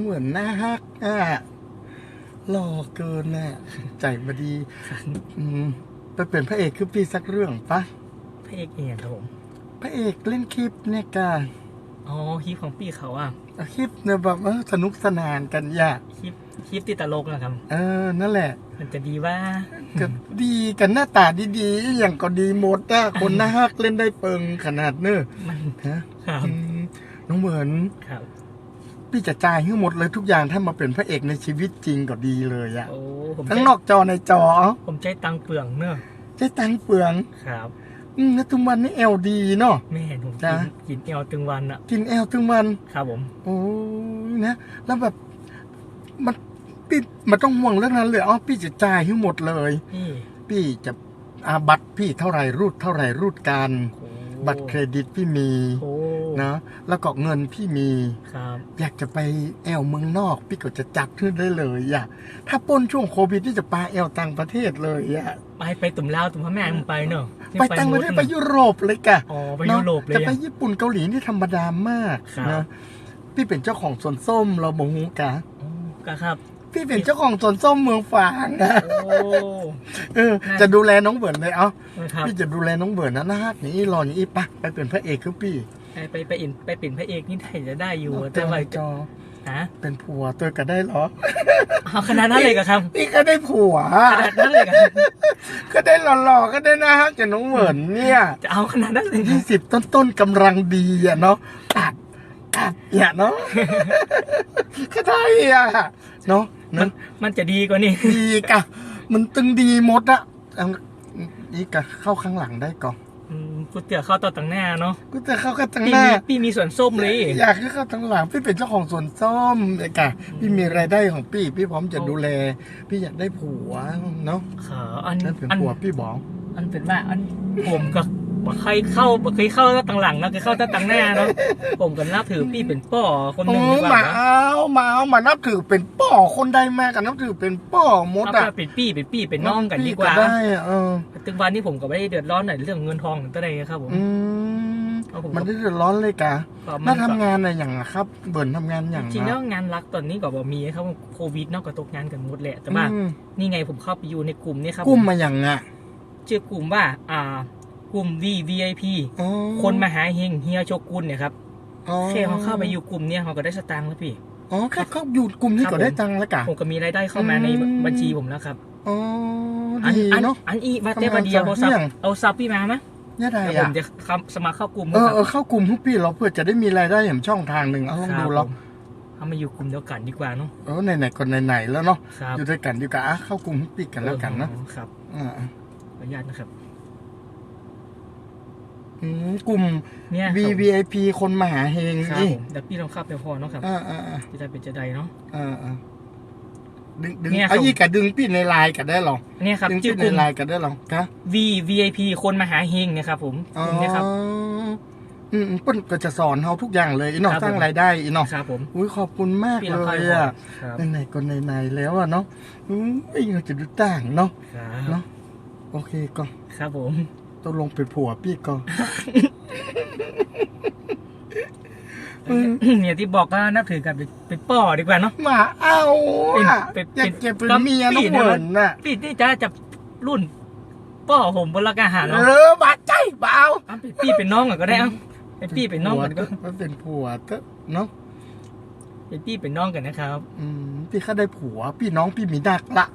เหมือนหน้าฮักอะหล่อเกินน่ะใจมาดีอืมไปเป็นพระเอกคือพี่สักเรื่องปะพระเอกเองครับผมพระเอกเล่นคลิปเนี่ยกาอ๋อคลิปของพี่เขาอะคลิปเนี่ยแบบเออสนุกสนานกันอย่าคลิปคลิปติดตลกนะครับ เออ นั่นแหละ มันจะดีว่าก็ดีกันหน้าตาดีๆ อย่างก็ดีหมดอะคนหน้าฮักเล่นได้เปิงขนาดเนอะมันฮะครับอืมน้องเหมือนครับ พี่จะจ่ายให้หมดเลยทุกอย่างถ้ามาเป็นพระเอกในชีวิตจริงก็ดีเลยอะโอ้ผมทั้งใช้นอกจอในจอผมใช้ตังค์เปลืองเนอะใช้ตังค์เปลืองครับอืมแล้วทุกวันนี้เอลดีเนาะไม่เห็นผมจ้ะกินกินเอลตึงวันอะกินเอลทุกวันครับผมโอ้ยนะแล้วแบบมันพี่มันต้องห่วงเรื่องนั้นเลยอ๋อพี่จะจ่ายให้หมดเลยนี่พี่จะอาบัตรพี่เท่าไหร่รูดเท่าไหร่รูดการโอ้บัตรเครดิตพี่มีโอ้ นะแล้วก็เงินพี่มีครับอยากจะไปแอลเมืองนอกพี่ก็จะจัดขึ้นได้เลยอะถ้าปล้นช่วงโควิดที่จะไปแอลต่างประเทศเลยอะไปไปตุ่มลาวตุ่มพม่ามึงไปเนอะไปต่างประเทศไปยุโรปเลยกะอ๋อไปเนยุอะโรปเลยแต่ไปอะญี่ปุ่นเกาหลีนี่ธรรมดามากครับนะพี่เป็นเจ้าของสวนส้มเราบงหูกะอ๋อก็ครับพี่เป็นเจ้าของสวนส้มเมืองฝางนะโอ้เออ จะดูแลน้องเบิร์นเลยเอ้าครับพี่จะดูแลน้องเบิร์นนะนะฮักนี่รออย่างนี้ปะไปเป็นพระเอกคือพี่ ไปไปไปอินไปเป็นพระเอกนี่ไทยจะได้อยู่จแต่อว่าจอฮะเป็นผัวตัวก็ได้เหรอเอาขนาดนั้นเลยกับครับพี่ก็ได้ผัวขนาดนั้นเลยกับก็ได้หล่อๆก็ได้นะฮักจากน้องเบิร์นเนี่ย จะเอาขนาดนั้นเลยยี่สิบต้นๆกำลังดีอะเนาะตัดตัดอย่าเนาะก็ได้อะเนาะมันนั้นมันจะดีกว่านี้ดีกะมันตึงดีหมดอะเอานี่กะเข้าข้างหลังได้ก่อน อืมกูเตี๋ยวเข้าต่อตั้งหน้าเนาะก็จะเข้ากันทั้งพี่หน้า มีพี่มีส่วนส้มเลย อยากให้เข้าทั้งหลังพี่เป็นเจ้าของสวนส้มเลยกะพี่มีรายได้ของพี่ พี่พร้อมจะดูแล พี่อยากได้ผัวเนาะขาอันนั่นเป็นอันผัวพี่บอก อันเป็นว่าอันผมก็บ่ เคยเข้าบ่เคยเข้าตั้งหลังนะเคยเข้าตั้งหน้าเนาะผมก็นับถือพี่เป็นป่อคนหโอ้นึ่งดีกมาว่านะเอามาเอามานับถือเป็นป่อคนใดมากันนับถือเป็นป่อมดเอาอะไปเป็นพี่เป็นพี่เป็นน้องกันดีกว่า ได้อะเออถึงวันนี้ผมก็ไม่ได้เดือดร้อนไหนเรื่องเงินทองตัวใดครับผมอืมเอาผมมันได้เดือดร้อนเลยกะก็น่าก็ทำงานอะไรอย่างอะครับ เบิ่นทำงานอย่างจริงๆอะแล้วงานรักตอนนี้ก็บ่มีครับโควิดเนอกก็ตกงานกันหมดแหละแต่ว่าอืมนี่ไงผมเข้าไปอยู่ในกลุ่มเนี่ยครับกุ้มมาอย่างอะ ชื่อกลุ่มว่า อ่า กลุ่ม VVIP อ๋อคนมหาเฮงเฮียโชกุนเนี่ยครับอ๋อแค่เขาเข้าไปอยู่กลุ่มเนี่ยเขาก็ได้สตางค์แล้วพี่ อ๋อแค่เขาอยู่กลุ่มนี้ครับก็ได้ตังค์แล้วกะ ผมก็มีรายได้เข้ามาในอืม บัญชีผมแล้วครับ อ๋ออันดีอันเนาะ อันอีมาเต้ทำงานบาเดียต่อโบซับเนื่องเอาซับพี่มาไหมเนี่ยได้เดี๋ยวผอะมจะเข้าสมัครเข้ากลุ่มเออครับเออเข้ากลุ่มทุกปีเราเพื่อจะได้มีรายได้อย่างช่องทางหนึ่งเอาลองครัดูบเราผมเอามาอยู่กลุ่มเดียวกันดีกว่าเนาะเออไหนๆก็ไหนๆแล้วเนาะครับอยู่ด้วยกันดีกว่าอะเข้ากลุ่มทุกปีกันแล้วกันนะอ๋อครับอ่าขออนุญาตนะครับ อืมกลุ่ม เนี่ย VVIP คนมหาเฮงครับนี่ผมเดี๋ยวพี่ลองเข้าไปพอเนาะครับอ่าอ่าอ่าจะได้เป็นจะได้เนาะ อ่าอ่าดึงดึงเนี่ยไอ้ครับยี่กะดึงพี่ในไลน์กันได้หรอเนี่ยครับดึงชื่พี่อกในลุ่ม ไลน์กันได้หรอคะ V VIP คนมหาเฮงเนะครับผมกลุ่มเนี้ครับอ๋ออืมเปิ้นก็จะสอนเฮาทุกอย่างเลยอีเนาะครับสร้างผม รายได้อีเนาะครับผมอุ้ยขอบคุณมากพี่เลลองเข้ายไปพออะครับไหนๆก็ไหนๆแล้วอะเนาะอุ้ยเราจะดูต่างเนาะ ครับเนาะ โอเคก็ ครับผม ต้องลงเป็นผัวพี่ก็อืมเนี่ยที่บอกก็นับถือกันเป็นเป็นป่อดีกว่าเนาะมาเอาอะเป็นอยาเป็กนเก็บเป็นก็เมียน้องพี่เหนะมือนน่ะพี่นี่จะจับรุ่นป่อผมบนละกอาหารเอเนาะอบาดใจเบาเอาเป็นพี่เป็นน้องก่อนก็ได้เอ้าเป็นพี่เป็นน้องกันก็มันเป็นผัวเถอะเนาะเป็นพี่เป็นน้องกันนะครับ อืมพี่ข้าได้ผัว พี่น้องพี่มีดักละ